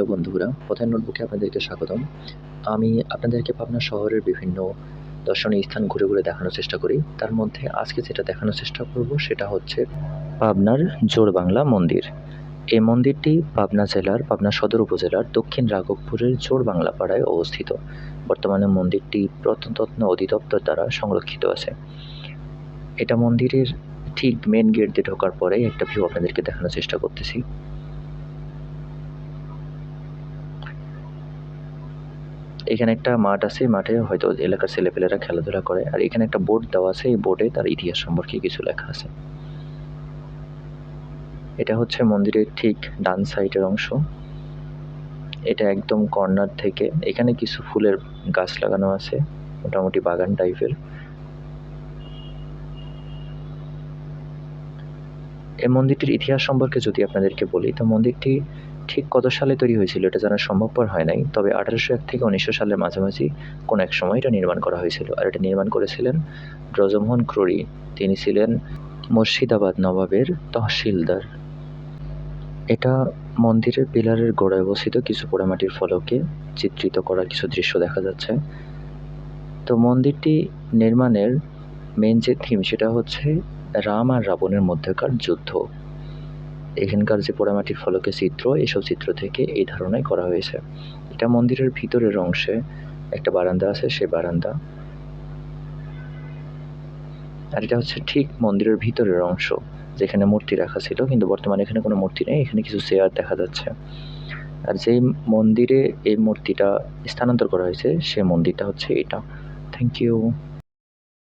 Hello বন্ধুরা পথের নোটবুকে আপনাদেরকে স্বাগতম। আমি আপনাদেরকে পাবনা শহরের বিভিন্ন দর্শনীয় স্থান ঘুরে ঘুরে দেখানোর চেষ্টা করি। তার মধ্যে আজকে যেটা দেখানোর চেষ্টা করব সেটা হচ্ছে পাবনার জোড়বাংলা মন্দির। এই মন্দিরটি পাবনা জেলার পাবনা সদর উপজেলার দক্ষিণ রাঘবপুরের জোড়বাংলা পাড়ায় অবস্থিত। বর্তমানে মন্দিরটি প্রত্নতত্ত্ব অধিদপ্তর দ্বারা সংরক্ষিত আছে। এটা মন্দিরের ঠিক মেন গেট দিয়ে ঢোকার পরে একটা ভিউ আপনাদেরকে দেখানোর চেষ্টা করতেছি। এখানে একটা মাঠ আছে, মাঠে হয়তো এলাকার ছেলেপেলেরা খেলাধুলা করে। আর এখানে একটা বোর্ড দেওয়া আছে, এই বোর্ডে তার ইতিহাস সম্পর্কে কিছু লেখা আছে। এটা হচ্ছে মন্দিরের ঠিক ডান সাইডের অংশ। এটা একদম কর্নার থেকে, এখানে কিছু ফুলের গাছ লাগানো আছে, মোটামুটি বাগান টাইপের। এই মন্দিরটির ইতিহাস সম্পর্কে যদি আপনাদেরকে বলি, তো মন্দিরটি ঠিক কত সালে তৈরি হয়েছিল এটা জানা সম্ভবপর হয় নাই, তবে আঠারোশো এক থেকে উনিশশো সালের মাঝামাঝি কোনো এক সময় এটা নির্মাণ করা হয়েছিল আর এটা নির্মাণ করেছিলেন ব্রজমোহন ক্রোড়ি তিনি ছিলেন মুর্শিদাবাদ নবাবের তহসিলদার। এটা মন্দিরের পিলারের গোড়ায় অবস্থিত কিছু পোড়ামাটির ফলকে চিত্রিত করা কিছু দৃশ্য দেখা যাচ্ছে। তো মন্দিরটি নির্মাণের মেন যে থিম সেটা হচ্ছে রাম আর রাবণের মধ্যেকার যুদ্ধ। এখানকার যে পোড়ামাটির ফলকে চিত্র, এসব চিত্র থেকে এই ধারণাই করা হয়েছে। এটা মন্দিরের ভিতরের অংশে একটা বারান্দা আছে, সে বারান্দা। আর এটা হচ্ছে ঠিক মন্দিরের ভিতরের অংশ, যেখানে মূর্তি রাখা ছিল, কিন্তু বর্তমানে এখানে কোনো মূর্তি নেই, এখানে কিছু চেয়ার দেখা যাচ্ছে। আর যেই মন্দিরে এই মূর্তিটা স্থানান্তর করা হয়েছে সেই মন্দিরটা হচ্ছে এটা। Thank you